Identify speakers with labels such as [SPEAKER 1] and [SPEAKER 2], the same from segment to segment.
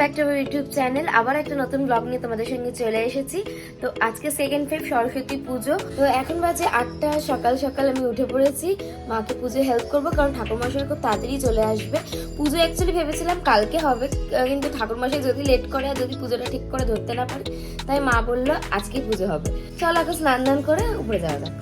[SPEAKER 1] Back to YouTube channel. আবার একটা নতুন ব্লগ নিয়ে তোমাদের সঙ্গে চলে এসেছি। তো আজকে সেকেন্ড ফেব সরস্বতী পুজো। তো এখন বাজে আটটা, সকাল সকাল আমি উঠে পড়েছি। মাকে পুজো হেল্প করব, কারণ ঠাকুরমশাই খুব তাড়াতাড়ি চলে আসবে। পুজো অ্যাকচুয়ালি ভেবেছিলাম কালকে হবে, কিন্তু ঠাকুরমশাই যদি লেট করে আর যদি পুজোটা ঠিক করে ধরতে না পারে, তাই মা বলল আজকেই পুজো হবে। চল এখন স্নান দান করে উপরে যাওয়া যাক।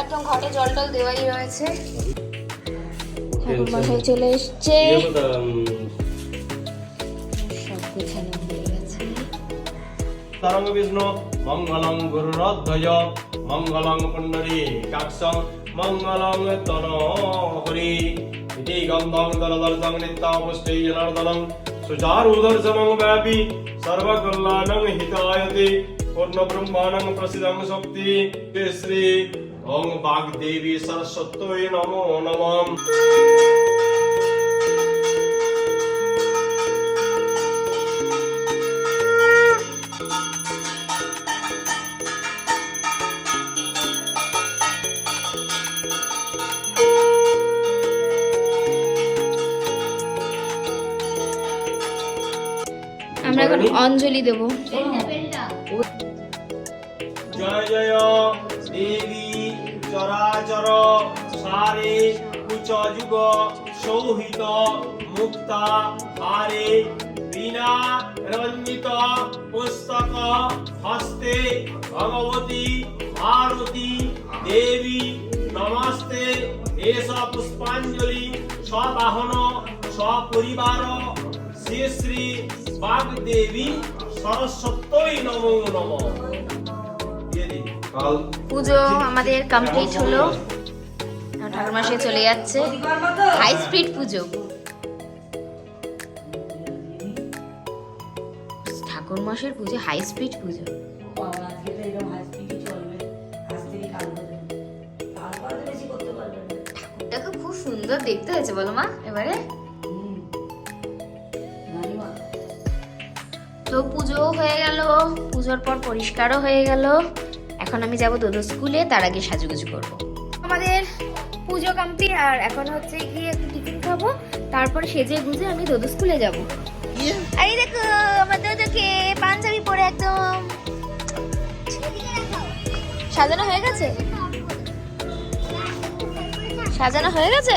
[SPEAKER 1] একদম ঘটে জল টল দেওয়াই রয়েছে। ঠাকুরমশাই চলে এসছে সব গোছানো হয়ে গেছে
[SPEAKER 2] তরঙ্গ বিষ্ণু মঙ্গলং গুরুরধ্বজ মঙ্গলং পুণ্ডরী কাক্ষং মঙ্গলং তন হরি। ইতি গন্ধং দলদর্শং নিত্যাপুষ্টৈ জনার্দনং। সুচারুদর্শনং ব্যাপী সর্বকল্যাণং হিতায়তে। পূর্ণ ব্রহ্মাণং প্রসিদং শক্তি শ্রী ওং বাগদেবী সরস্বত্যৈ নমো নমঃ।
[SPEAKER 1] আমরা এখন অঞ্জলি দেব।
[SPEAKER 2] জয় জয়। দেবী চরাচর সারে কুচ যুগ সৌহিত মুক্তা হারে বীণা রঞ্জিত পুস্তক হস্তে ভগবতী ভারতী দেবী নমস্তে। এষ পুষ্পাঞ্জলি স্ববাহন সপরিবার, শ্রী শ্রী বাগদেবী সরস্বত্যই নমো নমঃ।
[SPEAKER 1] পুজো আমাদের কমপ্লিট হলো। ঠাকুরমশাই চলে যাচ্ছে। হাই স্পিড পুজো। ঠাকুরমশাইয়ের পুজো হাই স্পিড পুজো। ঠাকুরটাকে খুব সুন্দর দেখতে হয়েছে, বলো মা, এবারে। তো পুজো হয়ে গেল, পুজোর পর পরিষ্কারও হয়ে গেল। এখন আমি যাব দোদো স্কুলে তার আগে সাজুগুজু করব। আমাদের পুজো কমপ্লিট আর এখন হচ্ছে গিয়ে একটু টিফিন খাব তারপর সেজে গুজে আমি দোদো স্কুলে যাব। আরে দেখো আমার দোদোকে পাঞ্জাবি পরে একদম সাজানো হয়ে গেছে? সাজানো হয়ে গেছে?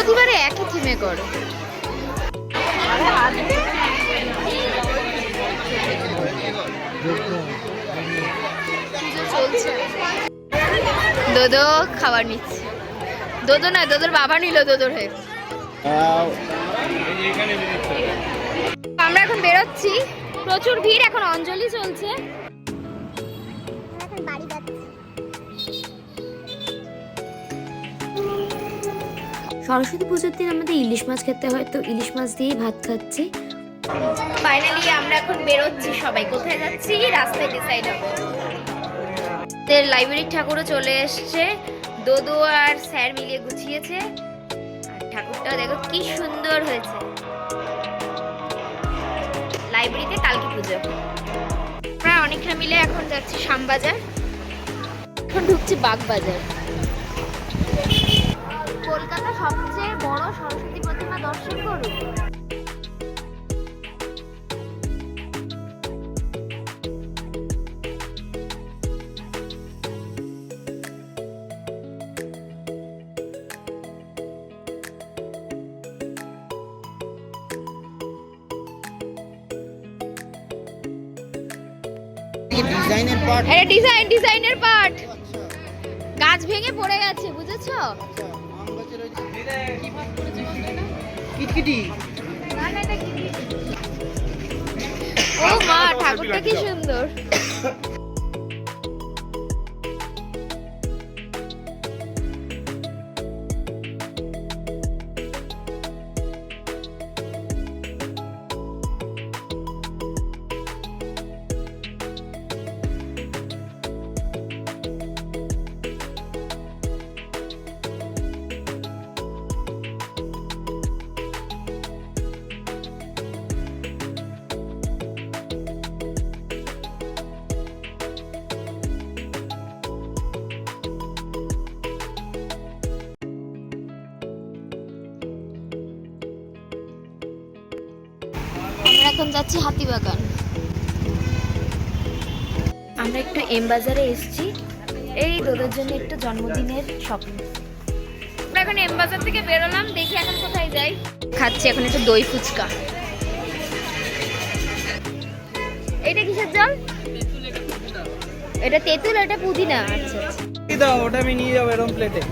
[SPEAKER 1] প্রতিবারে একই থিমে করো দোদো খাবার নিচ্ছে। দোদো না দোদোর বাবা নিল দোদোর হয়ে। আমরা এখন বেরোচ্ছি। প্রচুর ভিড়, এখন অঞ্জলি চলছে। সরস্বতী পুজোর দিন আমাদের ইলিশ মাছ খেতে হয়, তো ইলিশ মাছ দিয়েই ভাত খাচ্ছি। ফাইনালি আমরা এখন বেরোচ্ছি সবাই। কোথায় যাচ্ছি? রাস্তায় ডিসাইড হবে। লাইব্রেরির ঠাকুরও চলে এসছে। দোদো আর স্যার মিলিয়ে গুছিয়েছে। আর ঠাকুরটা দেখো কি সুন্দর হয়েছে। লাইব্রেরিতে কালকে পুজো। আমরা অনেকটা মিলে এখন যাচ্ছি শ্যামবাজার। এখন ঢুকছি বাগবাজার। কলকাতা সবচেয়ে বড় সরস্বতী প্রতিমা দর্শন করুন।
[SPEAKER 3] ডিজাইনের পার্ট
[SPEAKER 1] ডিজাইনের পার্ট। গাছ ভেঙে পড়ে গেছে বুঝেছ?
[SPEAKER 3] আচ্ছা। কিটকিটি?
[SPEAKER 1] ও মা ঠাকুরটা কি সুন্দর। এখন যাচ্ছি হাতিবাগান। আমরা একটু এম বাজারে এসেছি। এই তোদের জন্য একটু জন্মদিনের শপিং আমরা এখন এম বাজার থেকে বেরোলাম দেখি এখন কোথায় যাই। খাচ্ছি এখন একটু দই ফুচকা। এটা কিসের জল? এটা তেঁতুল এটা পুদিনা। আচ্ছা আচ্ছা।
[SPEAKER 3] দাও ওটা আমি নিয়ে যাব এরকম প্লেটে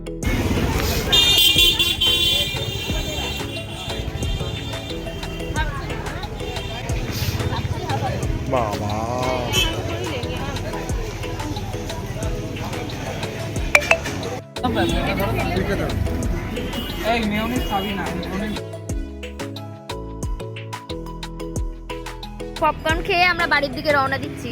[SPEAKER 1] পপকর্ন খেয়ে আমরা বাড়ির দিকে রওনা দিচ্ছি।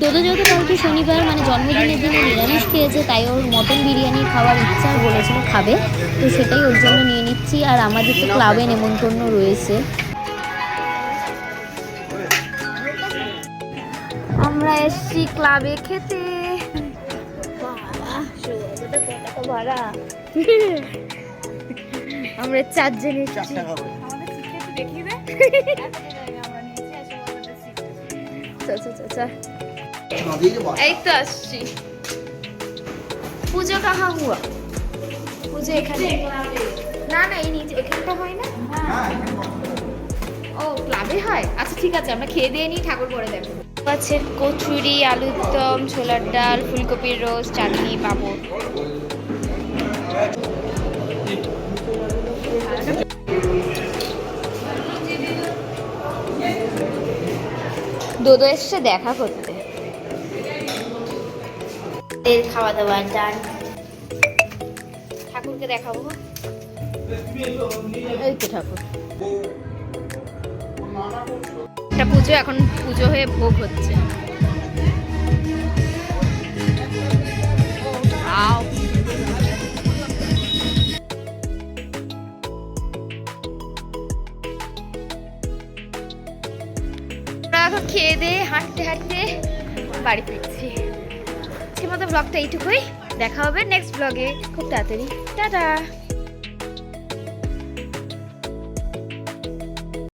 [SPEAKER 4] দোদো যেহেতু কালকে শনিবার মানে জন্মদিনের দিনে নিরামিষ খেয়েছে তাই ওর মটন বিরিয়ানি খাওয়ার ইচ্ছা বলেছিল খাবে তো সেটাই ওর জন্য নিয়ে নিচ্ছি। আর আমাদের তো ক্লাবে নেমন্তন্ন রয়েছে।
[SPEAKER 1] এসছি ক্লাবে খেতে। ভাড়া আমরা চারজন এসছি। এই তো আসছি। পুজো কাহা হুয়া? পুজো এখানে। না না এই নিচে এখানটা হয় না? ও ক্লাবে হয়? আচ্ছা ঠিক আছে আমরা খেয়ে দিয়ে নিই ঠাকুর পরে দেখো আছে কচুরি আলুর দম ছোলার ডাল ফুলকপির রোস্ট চাটনি পাঁপড়। দোদো এসছে দেখা করতে। খাওয়া দাওয়া ডান। ঠাকুরকে দেখাবো এই তো ঠাকুর। এটা পুজো এখন পুজো হয়ে ভোগ হচ্ছে। খেয়ে দিয়ে হাঁটতে হাঁটতে বাড়ি ফিরছি। আজকের মতো ব্লগটা এইটুকুই। দেখা হবে নেক্সট ব্লগে খুব তাড়াতাড়ি। টাটা!